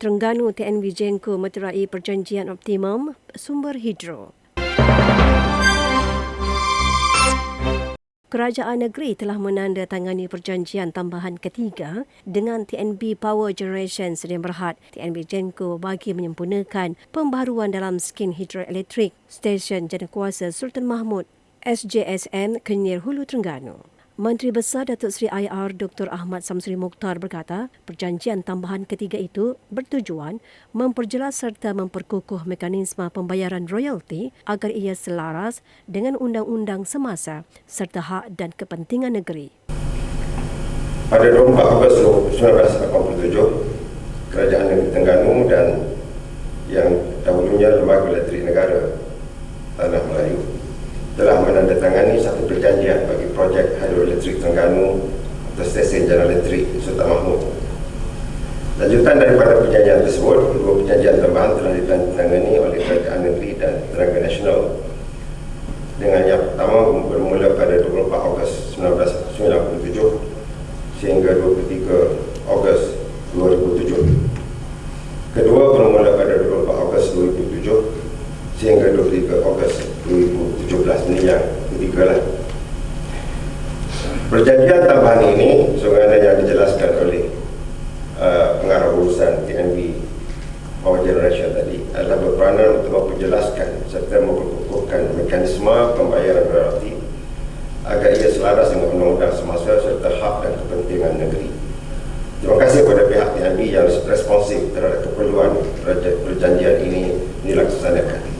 Terengganu TNB Jengko meterai perjanjian optimum sumber hidro. Kerajaan negeri telah menandatangani perjanjian tambahan ketiga dengan TNB Power Generation Sdn Berhad TNB Genco bagi menyempurnakan pembaharuan dalam skin hidroelektrik stesen jenekuasa Sultan Mahmud SJSM Kenyir Hulu Terengganu. Menteri Besar Datuk Seri IR Dr. Ahmad Samsuri Mukhtar berkata, perjanjian tambahan ketiga itu bertujuan memperjelas serta memperkukuh mekanisme pembayaran royalti agar ia selaras dengan undang-undang semasa serta hak dan kepentingan negeri. Pada 24 Ogos 1987, Kerajaan Negeri Terengganu dan yang dahulunya Lembaga Elektrik Negara Tanah Melayu telah menandatangani satu perjanjian bagi projek hidroelektrik Terengganu atau stesen jalan elektrik Sultan Mahmud. Lanjutan daripada perjanjian tersebut, dua perjanjian tambahan telah ditandatangani oleh Kerajaan Negeri dan Tenaga Nasional dengan yang pertama bermula pada 24 Ogos 1997 sehingga 23 Ogos 2007. Kedua bermula pada 24 Ogos 2007 sehingga 23 Ogos 2017 ini yang ketiga lah. Perjanjian tambahan ini sebagaimana yang dijelaskan oleh uh, pengarah urusan TNB Power Generation tadi adalah berperanan untuk memperjelaskan serta memperkukuhkan mekanisme pembayaran royalti agar ia selaras dengan undang-undang semasa serta hak dan kepentingan negeri. Terima kasih kepada pihak TNB yang responsif terhadap keperluan perjanjian ini dilaksanakan.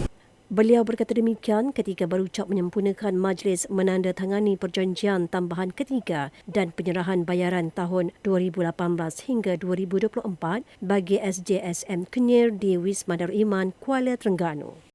Beliau berkata demikian ketika berucap menyempurnakan majlis menandatangani perjanjian tambahan ketiga dan penyerahan bayaran tahun 2018 hingga 2024 bagi SJSM Kenyir di Wisma Darul Iman, Kuala Terengganu.